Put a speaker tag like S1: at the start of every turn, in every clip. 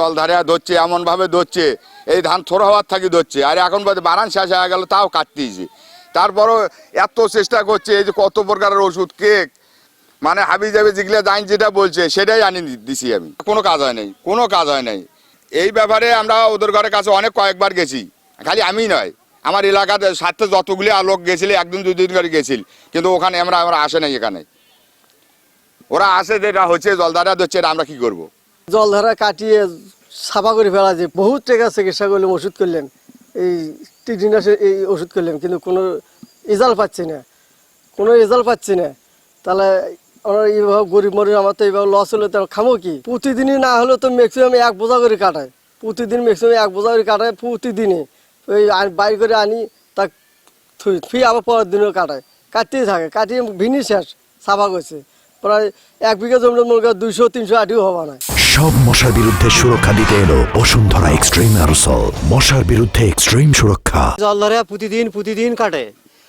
S1: জল ধারে ধরছে, এমনভাবে ধরছে। এই ধান থোড়া হওয়ার থাকি ধরছে। আর এখন বারান শেষ হয়ে গেল, তাও কাটতেইছে তারপরও এত চেষ্টা করছে, এই যে কত প্রকারের ওষুধ, কেক মানে হাবি যাবে যেগুলো দাইন যেটা বলছে, সেটাই আনি দিছি আমি। কোনো কাজ হয় নাই, কোনো কাজ হয় নাই। এই ব্যাপারে আমরা ওদের ঘরের কাছে অনেক কয়েকবার গেছি। খালি আমি নয়, আমার এলাকাতে সাথে যতগুলি লোক গেছিল, একদিন দুই দিন করে গেছিল, কিন্তু ওখানে আমরা আমরা আসে নাই এখানে। ওরা আসে যেটা হচ্ছে জলদারা ধরছে, এটা আমরা কি করব?
S2: জলধারা কাটিয়ে সাফা করে ফেলা যায় বহুত টাকা চিকিৎসা করলেন, ওষুধ করলেন। এই টিটিনাসের এই ওষুধ করলেন, কিন্তু কোনো রেজাল্ট পাচ্ছি না। কোনো রেজাল্ট পাচ্ছি না। তাহলে আমরা এইভাবে গরিব মরিব আমার তো এইভাবে লস হলে তো খামো কি? প্রতিদিনই না হলেও তো ম্যাক্সিমাম এক বোঝা করে কাটায়। প্রতিদিন ম্যাক্সিমাম এক বোঝা করে কাটায় প্রতিদিনে ওই বাইর করে আনি, তা থুই থুই আবার পরের দিনও কাটায়। কাটতেই থাকে, কাটিয়ে ভিনি শেষ, সাফা করছে। প্রায় এক বিঘা জমির মনে দুইশো, তিনশো আটিও হবা না।
S3: সব মশার বিরুদ্ধে সুরক্ষা দিতে এলো বসুন্ধরা এক্সট্রিম অ্যারোসল। মশার বিরুদ্ধে এক্সট্রিম সুরক্ষা।
S4: জল ধরে প্রতিদিন প্রতিদিন কাটে।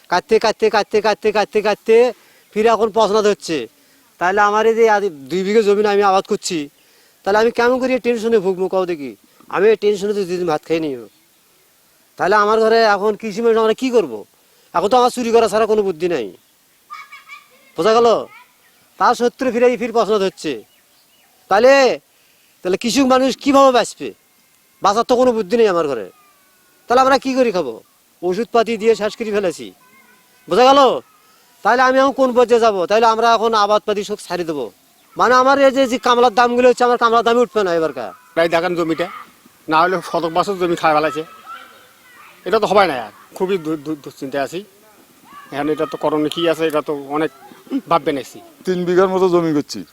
S4: কাটতে কাটতে কাটতে কাটতে কাটতে কাটতে ফিরে এখন পছন্দ হচ্ছে তাহলে আমার এই যে দুই বিঘে জমি আমি আবাদ করছি, তাহলে আমি কেমন করি টেনশনে ভুগবো কাউ দেখি? আমি টেনশনে তো দুদিন ভাত খাই নিও। তাহলে আমার ঘরে এখন কৃষি মানুষ আমরা কী করব? এখন তো আমার চুরি করা ছাড়া কোনো বুদ্ধি নাই। বোঝা গেল? তার সত্ত্বেও ফিরে, ফির পছন্দ হচ্ছে তাহলে তাহলে কৃষক মানুষ কীভাবে বাঁচবে? বাঁচার তো কোনো বুদ্ধি নেই আমার ঘরে। তাহলে আমরা কি করি খাব? ওষুধপাতি দিয়ে শ্বাস করে ফেলেছি। বোঝা গেল? তাহলে আমি এখন কোন পর্যায়ে যাব? তাহলে আমরা এখন আবাদপাতি সব ছাড়ি দেবো। মানে আমার এই যে যে কামলার দামগুলো হচ্ছে আমার কামলার দামই উঠবে না এবারকার
S5: প্রায় দেখেন জমিটা। না হলে শতক বছর জমি খাই ফেলাছে এটা তো হবে না আর। খুবই দু- দু- দুশ্চিন্তায় আছি। এখন এটা তো করণীয় কি আছে এটা তো অনেক ভাববে নেছি।
S1: তিন বিঘার মতো জমি করছি।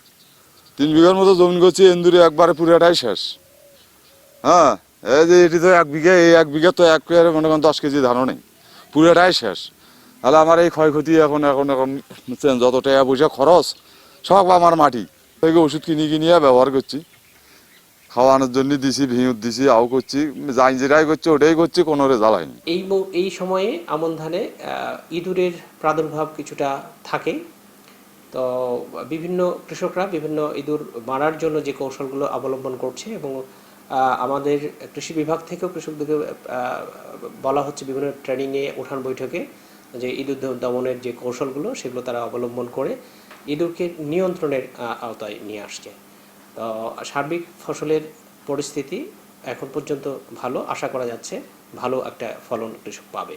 S1: তিন বিঘার মতো জমি করছি এন্দুরে একবারে পুরাটাই শেষ। হ্যাঁ এই যে এটি তো এক বিঘা, এই এক বিঘা তো এক পেয়ারে মনে করেন দশ কেজি ধানও নেই। পুরাটাই শেষ। তাহলে আমার এই ক্ষয়ক্ষতি এখন এখন এখন যত টাকা পয়সা খরচ, সব আমার মাটি। থেকে ওষুধ কিনে কিনিয়ে ব্যবহার করছি। খাওয়ানোর জন্য দিছি ভিঁড় দিছি, আও করছি, যাই যেটাই করছি, ওটাই করছি, কোনো রেজাল্ট হয়নি।
S6: এই এই সময়ে আমন ধানে ইঁদুরের প্রাদুর্ভাব কিছুটা থাকে। তো বিভিন্ন কৃষকরা বিভিন্ন ইঁদুর মারার জন্য যে কৌশলগুলো অবলম্বন করছে এবং আমাদের কৃষি বিভাগ থেকেও কৃষকদেরকে বলা হচ্ছে বিভিন্ন ট্রেনিংয়ে উঠান বৈঠকে যে ইঁদুর দমনের যে কৌশলগুলো সেগুলো তারা অবলম্বন করে ইঁদুরকে নিয়ন্ত্রণের আওতায় নিয়ে আসছে। তো সার্বিক ফসলের পরিস্থিতি এখন পর্যন্ত ভালো, আশা করা যাচ্ছে ভালো একটা ফলন কৃষক পাবে।